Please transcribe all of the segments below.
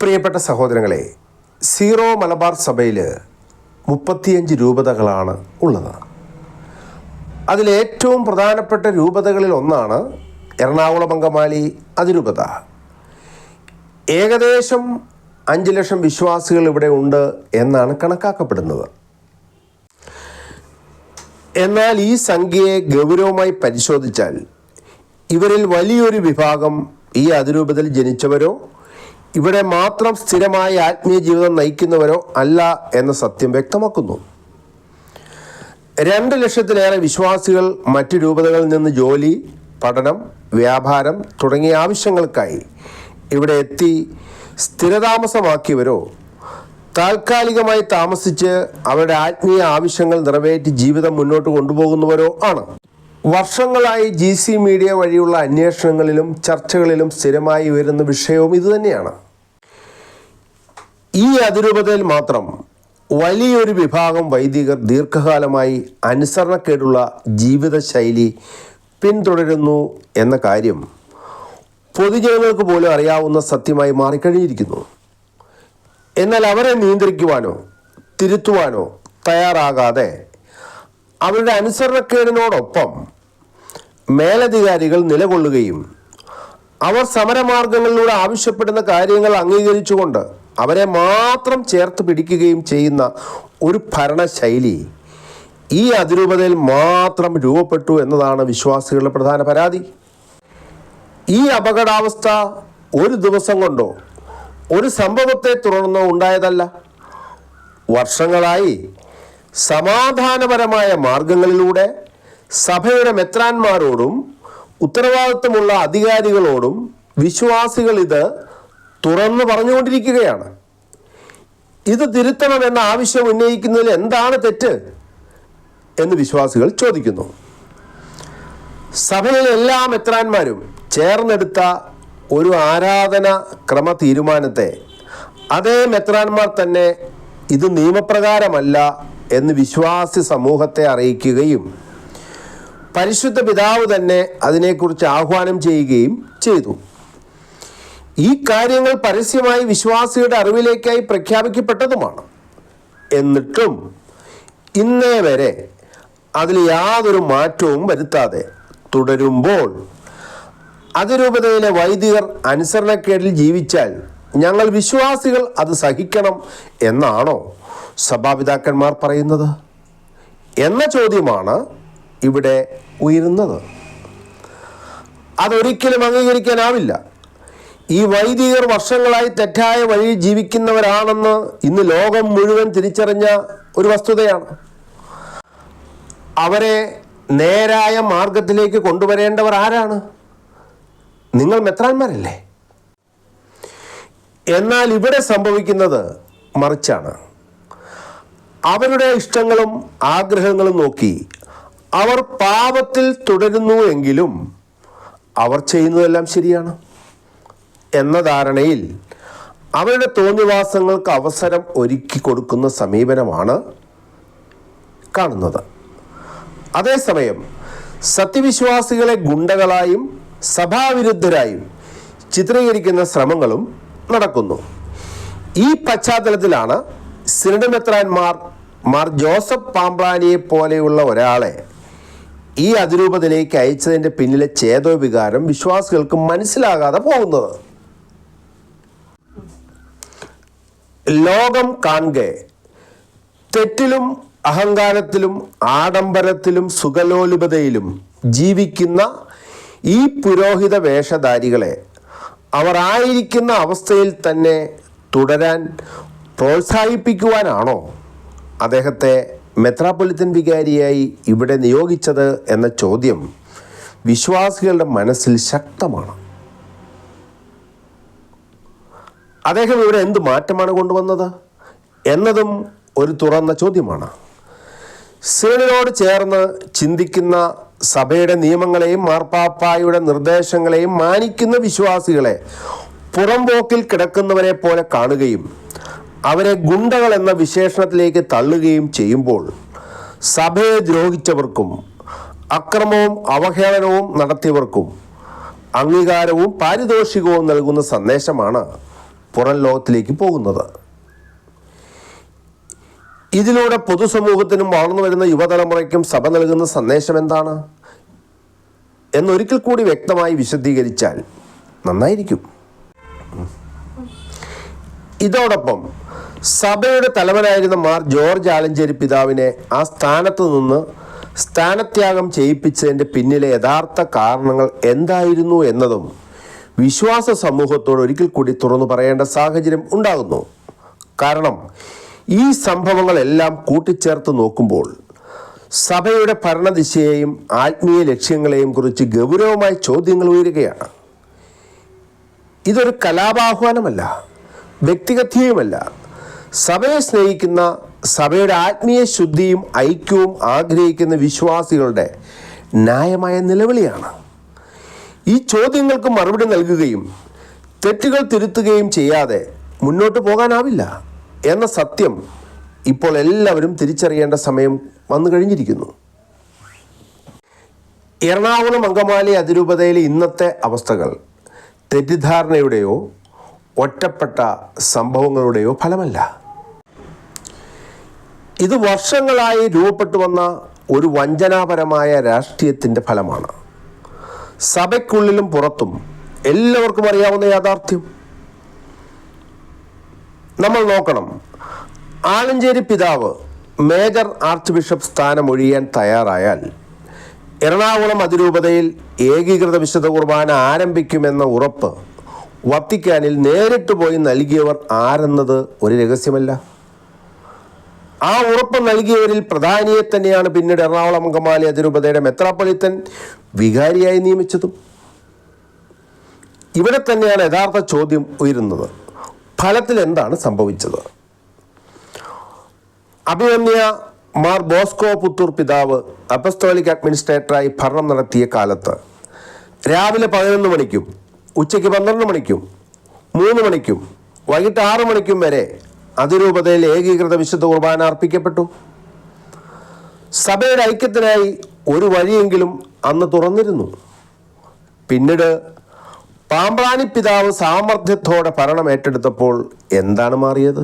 പ്രിയപ്പെട്ട സഹോദരങ്ങളെ സീറോ മലബാർ സഭയിൽ മുപ്പത്തിയഞ്ച് രൂപതകളാണ് ഉള്ളത്. അതിലേറ്റവും പ്രധാനപ്പെട്ട രൂപതകളിൽ ഒന്നാണ് എറണാകുളം അങ്കമാലി അതിരൂപത. ഏകദേശം അഞ്ച് ലക്ഷം വിശ്വാസികൾ ഇവിടെ ഉണ്ട് എന്നാണ് കണക്കാക്കപ്പെടുന്നത്. എന്നാൽ ഈ സംഖ്യയെ ഗൗരവമായി പരിശോധിച്ചാൽ ഇവരിൽ വലിയൊരു വിഭാഗം ഈ അതിരൂപതയിൽ ജനിച്ചവരോ ഇവിടെ മാത്രം സ്ഥിരമായ ആത്മീയ ജീവിതം നയിക്കുന്നവരോ അല്ല എന്ന സത്യം വ്യക്തമാക്കുന്നു. രണ്ട് ലക്ഷത്തിലേറെ വിശ്വാസികൾ മറ്റു രൂപതകളിൽ നിന്ന് ജോലി പഠനം വ്യാപാരം തുടങ്ങിയ ആവശ്യങ്ങൾക്കായി ഇവിടെ എത്തി സ്ഥിരതാമസമാക്കിയവരോ താൽക്കാലികമായി താമസിച്ച് അവരുടെ ആത്മീയ ആവശ്യങ്ങൾ നിറവേറ്റി ജീവിതം മുന്നോട്ട് കൊണ്ടുപോകുന്നവരോ ആണ്. വർഷങ്ങളായി ജി സി മീഡിയ വഴിയുള്ള അന്വേഷണങ്ങളിലും ചർച്ചകളിലും സ്ഥിരമായി വരുന്ന വിഷയവും ഇതുതന്നെയാണ്. ഈ അതിരൂപതയിൽ മാത്രം വലിയൊരു വിഭാഗം വൈദികർ ദീർഘകാലമായി അനുസരണക്കേടുള്ള ജീവിതശൈലി പിന്തുടരുന്നു എന്ന കാര്യം പൊതുജനങ്ങൾക്ക് പോലും അറിയാവുന്ന സത്യമായി മാറിക്കഴിഞ്ഞിരിക്കുന്നു. എന്നാൽ അവരെ നിയന്ത്രിക്കുവാനോ തിരുത്തുവാനോ തയ്യാറാകാതെ അവരുടെ അനുസരണക്കേടിനോടൊപ്പം മേലധികാരികൾ നിലകൊള്ളുകയും അവർ സമരമാർഗങ്ങളിലൂടെ ആവശ്യപ്പെടുന്ന കാര്യങ്ങൾ അംഗീകരിച്ചുകൊണ്ട് അവരെ മാത്രം ചേർത്ത് പിടിക്കുകയും ചെയ്യുന്ന ഒരു ഭരണശൈലി ഈ അതിരൂപതയിൽ മാത്രം രൂപപ്പെട്ടു എന്നതാണ് വിശ്വാസികളുടെ പ്രധാന പരാതി. ഈ അപകടാവസ്ഥ ഒരു ദിവസം കൊണ്ടോ ഒരു സംഭവത്തെ തുടർന്നോ ഉണ്ടായതല്ല. വർഷങ്ങളായി സമാധാനപരമായ മാർഗങ്ങളിലൂടെ സഭയുടെ മെത്രാന്മാരോടും ഉത്തരവാദിത്വമുള്ള അധികാരികളോടും വിശ്വാസികൾ ഇത് തുറന്നു പറഞ്ഞുകൊണ്ടിരിക്കുകയാണ്. ഇത് തിരുത്തണമെന്ന ആവശ്യം ഉന്നയിക്കുന്നതിൽ എന്താണ് തെറ്റ് എന്ന് വിശ്വാസികൾ ചോദിക്കുന്നു. സഭയിലെ എല്ലാ മെത്രാന്മാരും ചേർന്നെടുത്ത ഒരു ആരാധന ക്രമ തീരുമാനത്തെ അതേ മെത്രാന്മാർ തന്നെ ഇത് നിയമപ്രകാരമല്ല എന്ന് വിശ്വാസി സമൂഹത്തെ അറിയിക്കുകയും പരിശുദ്ധ പിതാവ് തന്നെ അതിനെക്കുറിച്ച് ആഹ്വാനം ചെയ്യുകയും ചെയ്തു. ഈ കാര്യങ്ങൾ പരസ്യമായി വിശ്വാസിയുടെ അറിവിലേക്കായി പ്രഖ്യാപിക്കപ്പെട്ടതുമാണ്. എന്നിട്ടും ഇന്നേ വരെ അതിൽ യാതൊരു മാറ്റവും വരുത്താതെ തുടരുമ്പോൾ അതിരൂപതയിലെ വൈദികർ അനുസരണക്കേടിൽ ജീവിച്ചാൽ ഞങ്ങൾ വിശ്വാസികൾ അത് സഹിക്കണം എന്നാണോ സഭാപിതാക്കന്മാർ പറയുന്നത്? എന്ന ചോദ്യമാണ് ഇവിടെ ഉയരുന്നത്. അതൊരിക്കലും അംഗീകരിക്കാനാവില്ല. ഈ വൈദികർ വർഷങ്ങളായി തെറ്റായ വഴി ജീവിക്കുന്നവരാണെന്ന് ഇന്ന് ലോകം മുഴുവൻ തിരിച്ചറിഞ്ഞ ഒരു വസ്തുതയാണ്. അവരെ നേരായ മാർഗത്തിലേക്ക് കൊണ്ടുവരേണ്ടവർ ആരാണ്? നിങ്ങൾ മെത്രാന്മാരല്ലേ? എന്നാൽ ഇവിടെ സംഭവിക്കുന്നത് മറിച്ചാണ്. അവരുടെ ഇഷ്ടങ്ങളും ആഗ്രഹങ്ങളും നോക്കി അവർ പാപത്തിൽ തുടരുന്നു എങ്കിലും അവർ ചെയ്യുന്നതെല്ലാം ശരിയാണ് എന്ന ധാരണയിൽ അവരുടെ തോന്നിവാസങ്ങൾക്ക് അവസരം ഒരുക്കി കൊടുക്കുന്ന സമീപനമാണ് കാണുന്നത്. അതേസമയം സത്യവിശ്വാസികളെ ഗുണ്ടകളായും സഭാവിരുദ്ധരായും ചിത്രീകരിക്കുന്ന ശ്രമങ്ങളും നടക്കുന്നു. ഈ പശ്ചാത്തലത്തിലാണ് സിനഡമെത്രാൻമാർ മാർ ജോസഫ് പാമ്പ്ലാനിയെ പോലെയുള്ള ഒരാളെ ഈ അതിരൂപതയിലേക്ക് അയച്ചതിന്റെ പിന്നിലെ ചേതോവികാരം വിശ്വാസികൾക്ക് മനസ്സിലാകാതെ പോകുന്നത്. ലോകം കാണെ തെറ്റിലും അഹങ്കാരത്തിലും ആഡംബരത്തിലും സുഖലോലുപതയിലും ജീവിക്കുന്ന ഈ പുരോഹിത വേഷധാരികളെ അവർ ആയിരിക്കുന്ന അവസ്ഥയിൽ തന്നെ തുടരാൻ പ്രോത്സാഹിപ്പിക്കുവാനാണോ അദ്ദേഹത്തെ മെത്രാപ്പൊലിത്തൻ വികാരിയായി ഇവിടെ നിയോഗിച്ചത് എന്ന ചോദ്യം വിശ്വാസികളുടെ മനസ്സിൽ ശക്തമാണ്. അദ്ദേഹം ഇവിടെ എന്ത് മാറ്റമാണ് കൊണ്ടുവന്നത് എന്നതും ഒരു തുറന്ന ചോദ്യമാണ്. സീണിനോട് ചേർന്ന് ചിന്തിക്കുന്ന സഭയുടെ നിയമങ്ങളെയും മാർപ്പാപ്പായുടെ നിർദ്ദേശങ്ങളെയും മാനിക്കുന്ന വിശ്വാസികളെ പുറംപോക്കിൽ കിടക്കുന്നവരെ പോലെ കാണുകയും അവരെ ഗുണ്ടകൾ എന്ന വിശേഷണത്തിലേക്ക് തള്ളുകയും ചെയ്യുമ്പോൾ സഭയെ ദ്രോഹിച്ചവർക്കും അക്രമവും അവഹേളനവും നടത്തിയവർക്കും അംഗീകാരവും പാരിതോഷികവും നൽകുന്ന സന്ദേശമാണ് പുറം ലോകത്തിലേക്ക് പോകുന്നത്. ഇതിലൂടെ പൊതുസമൂഹത്തിനും വളർന്നു വരുന്ന യുവതലമുറയ്ക്കും സഭ നൽകുന്ന സന്ദേശം എന്താണ്? എന്നൊരിക്കൽ കൂടി വ്യക്തമായി വിശദീകരിച്ചാൽ നന്നായിരിക്കും. ഇതോടൊപ്പം സഭയുടെ തലവനായിരുന്ന മാർ ജോർജ് ആലഞ്ചേരി പിതാവിനെ ആ സ്ഥാനത്ത് നിന്ന് സ്ഥാനത്യാഗം ചെയ്യിപ്പിച്ചതിന്റെ പിന്നിലെ യഥാർത്ഥ കാരണങ്ങൾ എന്തായിരുന്നു എന്നതും വിശ്വാസ സമൂഹത്തോട് ഒരിക്കൽ കൂടി തുറന്നു പറയേണ്ട സാഹചര്യം ഉണ്ടാകുന്നു. കാരണം ഈ സംഭവങ്ങളെല്ലാം കൂട്ടിച്ചേർത്ത് നോക്കുമ്പോൾ സഭയുടെ ഭരണദിശയെയും ആത്മീയ ലക്ഷ്യങ്ങളെയും കുറിച്ച് ഗൗരവമായ ചോദ്യങ്ങൾ ഉയരുകയാണ്. ഇതൊരു കലാപാഹ്വാനമല്ല വ്യക്തിഗതയുമല്ല. സഭയെ സ്നേഹിക്കുന്ന സഭയുടെ ആത്മീയ ശുദ്ധിയും ഐക്യവും ആഗ്രഹിക്കുന്ന വിശ്വാസികളുടെ ന്യായമായ നിലവിളിയാണ്. ഈ ചോദ്യങ്ങൾക്ക് മറുപടി നൽകുകയും തെറ്റുകൾ തിരുത്തുകയും ചെയ്യാതെ മുന്നോട്ട് പോകാനാവില്ല എന്ന സത്യം ഇപ്പോൾ എല്ലാവരും തിരിച്ചറിയേണ്ട സമയം വന്നു കഴിഞ്ഞിരിക്കുന്നു. എറണാകുളം അങ്കമാലി അതിരൂപതയിലെ ഇന്നത്തെ അവസ്ഥകൾ തെറ്റിദ്ധാരണയുടെയോ ഒറ്റപ്പെട്ട സംഭവങ്ങളുടെയോ ഫലമല്ല. ഇത് വർഷങ്ങളായി രൂപപ്പെട്ടു വന്ന ഒരു വഞ്ചനാപരമായ രാഷ്ട്രീയത്തിന്റെ ഫലമാണ്. സഭയ്ക്കുള്ളിലും പുറത്തും എല്ലാവർക്കും അറിയാവുന്ന യാഥാർത്ഥ്യം. നമ്മൾ നോക്കണം. ആലഞ്ചേരി പിതാവ് മേജർ ആർച്ച് ബിഷപ്പ് സ്ഥാനം ഒഴിയാൻ തയ്യാറായാൽ എറണാകുളം അതിരൂപതയിൽ ഏകീകൃത വിശുദ്ധ കുർബാന ആരംഭിക്കുമെന്ന ഉറപ്പ് വത്തിക്കാനിൽ നേരിട്ട് പോയി നൽകിയവർ ആരെന്നത് ഒരു രഹസ്യമല്ല. ആ ഉറപ്പ് നൽകിയവരിൽ പ്രധാനിയെ തന്നെയാണ് പിന്നീട് എറണാകുളം അങ്കമാലി അതിരൂപതയുടെ മെത്രാപ്പൊലിത്തൻ വികാരിയായി നിയമിച്ചതും. ഇവിടെ തന്നെയാണ് യഥാർത്ഥ ചോദ്യം ഉയരുന്നത്. ഫലത്തിൽ എന്താണ് സംഭവിച്ചത്? അഭിമന്യ മാർ ബോസ്കോ പുത്തൂർ പിതാവ് അപസ്തോലിക് അഡ്മിനിസ്ട്രേറ്ററായി ഭരണം നടത്തിയ കാലത്ത് രാവിലെ പതിനൊന്ന് മണിക്കും ഉച്ചയ്ക്ക് പന്ത്രണ്ട് മണിക്കും മൂന്ന് മണിക്കും വൈകിട്ട് ആറ് മണിക്കും വരെ അതിരൂപതയിൽ ഏകീകൃത വിശുദ്ധ കുർബാന അർപ്പിക്കപ്പെട്ടു. സഭയുടെ ഐക്യത്തിനായി ഒരു വഴിയെങ്കിലും അന്ന് തുറന്നിരുന്നു. പിന്നീട് പാമ്പ്രാണി പിതാവ് സാമർഥ്യത്തോടെ ഭരണം ഏറ്റെടുത്തപ്പോൾ എന്താണ് മാറിയത്?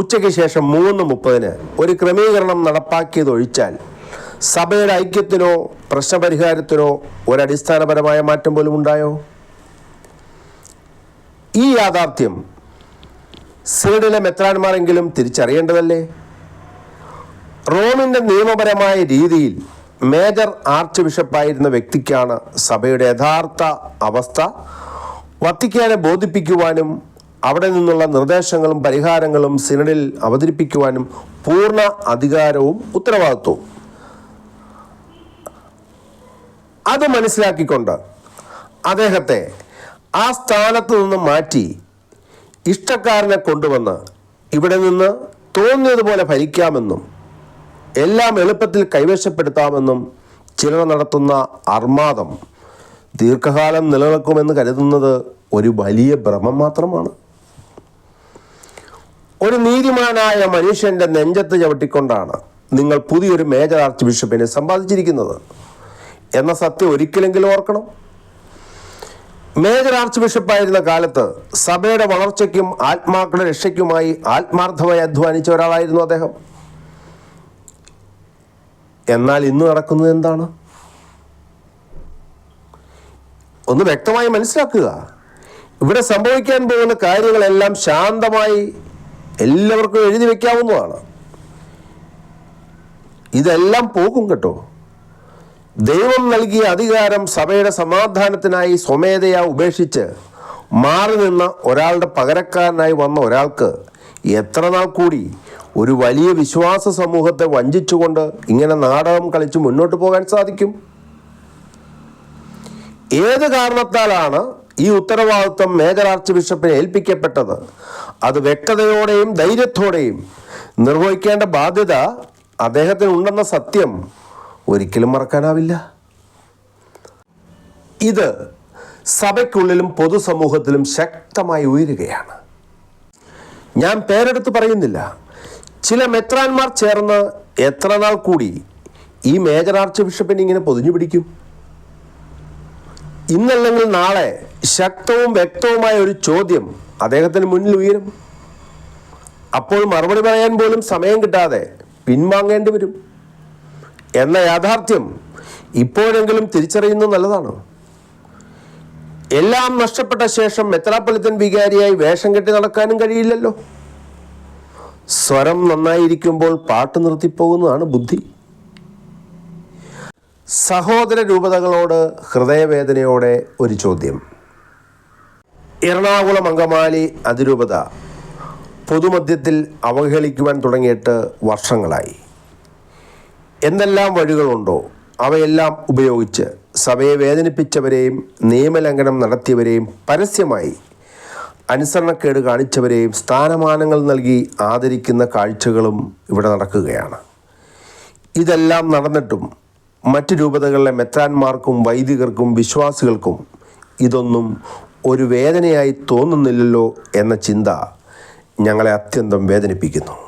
ഉച്ചയ്ക്ക് ശേഷം മൂന്ന് മുപ്പതിന് ഒരു ക്രമീകരണം നടപ്പാക്കിയതൊഴിച്ചാൽ സഭയുടെ ഐക്യത്തിനോ പ്രശ്നപരിഹാരത്തിനോ ഒരടിസ്ഥാനപരമായ മാറ്റം പോലും ഉണ്ടായോ? ഈ യാഥാർത്ഥ്യം സിനഡിലെ മെത്രാന്മാരെങ്കിലും തിരിച്ചറിയേണ്ടതല്ലേ? റോമിന്റെ നിയമപരമായ രീതിയിൽ മേജർ ആർച്ച് ബിഷപ്പായിരുന്ന വ്യക്തിക്കാണ് സഭയുടെ യഥാർത്ഥ അവസ്ഥ. വത്തിക്കാനെ ബോധിപ്പിക്കുവാനും അവിടെ നിന്നുള്ള നിർദ്ദേശങ്ങളും പരിഹാരങ്ങളും സിനഡിൽ അവതരിപ്പിക്കുവാനും പൂർണ അധികാരവും ഉത്തരവാദിത്വവും. അത് മനസ്സിലാക്കിക്കൊണ്ട് അദ്ദേഹത്തെ ആ സ്ഥാനത്ത് നിന്ന് മാറ്റി ഇഷ്ടക്കാരനെ കൊണ്ടുവന്ന് ഇവിടെ നിന്ന് തോന്നിയതുപോലെ ഭരിക്കാമെന്നും എല്ലാം എളുപ്പത്തിൽ കൈവശപ്പെടുത്താമെന്നും ചിലർ നടത്തുന്ന അർമാദം ദീർഘകാലം നിലനിൽക്കുമെന്ന് കരുതുന്നത് ഒരു വലിയ ഭ്രമം മാത്രമാണ്. ഒരു നീതിമാനായ മനുഷ്യന്റെ നെഞ്ചത്ത് ചവിട്ടിക്കൊണ്ടാണ് നിങ്ങൾ പുതിയൊരു മേജർ ആർച്ച് ബിഷപ്പിനെ സമ്പാദിച്ചിരിക്കുന്നത്. എന്ന സത്യം ഒരിക്കലെങ്കിലും ഓർക്കണം. മേജർ ആർച്ച് ബിഷപ്പായിരുന്ന കാലത്ത് സഭയുടെ വളർച്ചയ്ക്കും ആത്മാക്കളുടെ രക്ഷയ്ക്കുമായി ആത്മാർത്ഥമായി അധ്വാനിച്ച ഒരാളായിരുന്നു അദ്ദേഹം. എന്നാൽ ഇന്ന് നടക്കുന്നത് എന്താണ്? ഒന്ന് വ്യക്തമായി മനസ്സിലാക്കുക. ഇവിടെ സംഭവിക്കാൻ പോകുന്ന കാര്യങ്ങളെല്ലാം ശാന്തമായി എല്ലാവർക്കും എഴുതി വെക്കാവുന്നതാണ്. ഇതെല്ലാം പോകും കേട്ടോ. ദൈവം നൽകിയ അധികാരം സഭയുടെ സമാധാനത്തിനായി സ്വമേധയാ ഉപേക്ഷിച്ച് മാറി നിന്ന ഒരാളുടെ പകരക്കാരനായി വന്ന ഒരാൾക്ക് എത്ര നാൾ കൂടി ഒരു വലിയ വിശ്വാസ സമൂഹത്തെ വഞ്ചിച്ചുകൊണ്ട് ഇങ്ങനെ നാടകം കളിച്ച് മുന്നോട്ട് പോകാൻ സാധിക്കും? ഏത് കാരണത്താലാണ് ഈ ഉത്തരവാദിത്വം മേജർ ആർച്ച് ബിഷപ്പിനെ ഏൽപ്പിക്കപ്പെട്ടത്? അത് വ്യക്തതയോടെയും ധൈര്യത്തോടെയും നിർവഹിക്കേണ്ട ബാധ്യത അദ്ദേഹത്തിനുണ്ടെന്ന സത്യം ഒരിക്കലും മറക്കാനാവില്ല. ഇത് സഭയ്ക്കുള്ളിലും പൊതുസമൂഹത്തിലും ശക്തമായി ഉയരുകയാണ്. ഞാൻ പേരെടുത്ത് പറയുന്നില്ല. ചില മെത്രാന്മാർ ചേർന്ന് എത്ര നാൾ കൂടി ഈ മേജർ ആർച്ച് ബിഷപ്പിനെ ഇങ്ങനെ പൊതിഞ്ഞു പിടിക്കും? ഇന്നല്ലെങ്കിൽ നാളെ ശക്തവും വ്യക്തവുമായ ഒരു ചോദ്യം അദ്ദേഹത്തിന് മുന്നിൽ ഉയരും. അപ്പോൾ മറുപടി പറയാൻ പോലും സമയം കിട്ടാതെ പിൻവാങ്ങേണ്ടി വരും. എന്ന യാഥാർത്ഥ്യം ഇപ്പോഴെങ്കിലും തിരിച്ചറിയുന്നത് നല്ലതാണ്. എല്ലാം നഷ്ടപ്പെട്ട ശേഷം മെത്രാപ്പൊലിത്തൻ വികാരിയായി വേഷം കെട്ടി നടക്കാനും കഴിയില്ലല്ലോ. സ്വരം നന്നായിരിക്കുമ്പോൾ പാട്ട് നിർത്തിപ്പോകുന്നതാണ് ബുദ്ധി. സഹോദര രൂപതകളോട് ഹൃദയവേദനയോടെ ഒരു ചോദ്യം. എറണാകുളം അങ്കമാലി അതിരൂപത പൊതുമധ്യത്തിൽ അവഹേളിക്കുവാൻ തുടങ്ങിയിട്ട് വർഷങ്ങളായി. എന്തെല്ലാം വഴികളുണ്ടോ അവയെല്ലാം ഉപയോഗിച്ച് സഭയെ വേദനിപ്പിച്ചവരെയും നിയമലംഘനം നടത്തിയവരെയും പരസ്യമായി അനുസരണക്കേട് കാണിച്ചവരെയും സ്ഥാനമാനങ്ങൾ നൽകി ആദരിക്കുന്ന കാഴ്ചകളും ഇവിടെ നടക്കുകയാണ്. ഇതെല്ലാം നടന്നിട്ടും മറ്റ് രൂപതകളിലെ മെത്രാന്മാർക്കും വൈദികർക്കും വിശ്വാസികൾക്കും ഇതൊന്നും ഒരു വേദനയായി തോന്നുന്നില്ലല്ലോ എന്ന ചിന്ത ഞങ്ങളെ അത്യന്തം വേദനിപ്പിക്കുന്നു.